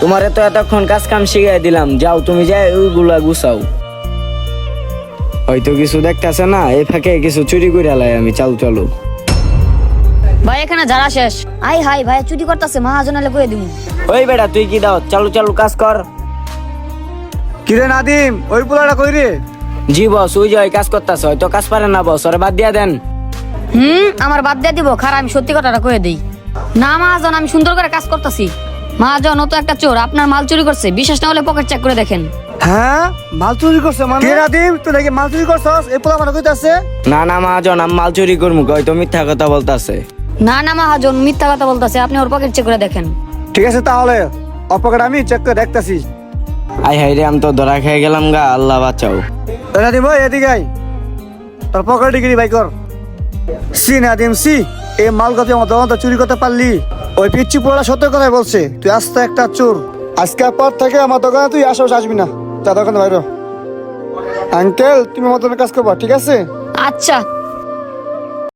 তোমারে তো এতক্ষণ কাজ কাম শিখাই দিলাম। যাও তুমি যাই ওইগুলা গুছাও। হয়তো কিছু দেখতেছে না এই ফাঁকে কিছু চুরি করে আলাই আমি চাল চলো। ভাই এখানে যারা শেষ। আই হাই ভাই চুরি করতেছে কয়ে ওই বেটা তুই কি দাও চালু চালু কাজ কর। কিরে নাদিম ওই পোলাটা কই রে? জি বস ওই যে ওই কাজ করতেছে হয়তো কাজ পারে না বস ওরে বাদ দিয়া দেন। হুম আমার বাদ দিয়ে দিব খারাপ আমি সত্যি কথাটা কয়ে দিই। না মহাজন আমি সুন্দর করে কাজ করতেছি। মহাজন ও তো একটা চোর আপনার মাল চুরি করছে বিশেষ না হলে পকেট চেক করে দেখেন। হ্যাঁ? মাল চুরি করছে মানে? কে নাদিম তুই নাকি মাল চুরি করছস? এই পোলা মানে কইতাছে? না না মহাজন আমি মাল চুরি করব হয়তো মিথ্যা কথা বলতাছে। না না মহাজন মিথ্যা কথা বলতেছে আপনি ওর পকেট চেক করে দেখেন। ঠিক আছে তাহলে অপকার আমি চেক করে দেখতাছি। আই হাই রে আমি তো ধরা খেয়ে গেলাম গা আল্লাহ বাঁচাও। নাদিম ভাই এদিকে আই তোর পকেট ডিগ্রি বাই কর। সি নাদিম সি এই মাল কথা আমার দোকান তো চুরি করতে পারলি। ওই পিচ্ছি পোড়া সত্য কথাই বলছে। তুই আস্তে একটা চোর। আজকের পর থেকে আমার দোকানে তুই আসো আসবি না। চা দোকানে বাইর। আঙ্কেল, তুমি আমার দোকানে কাজ করবা, ঠিক আছে? আচ্ছা।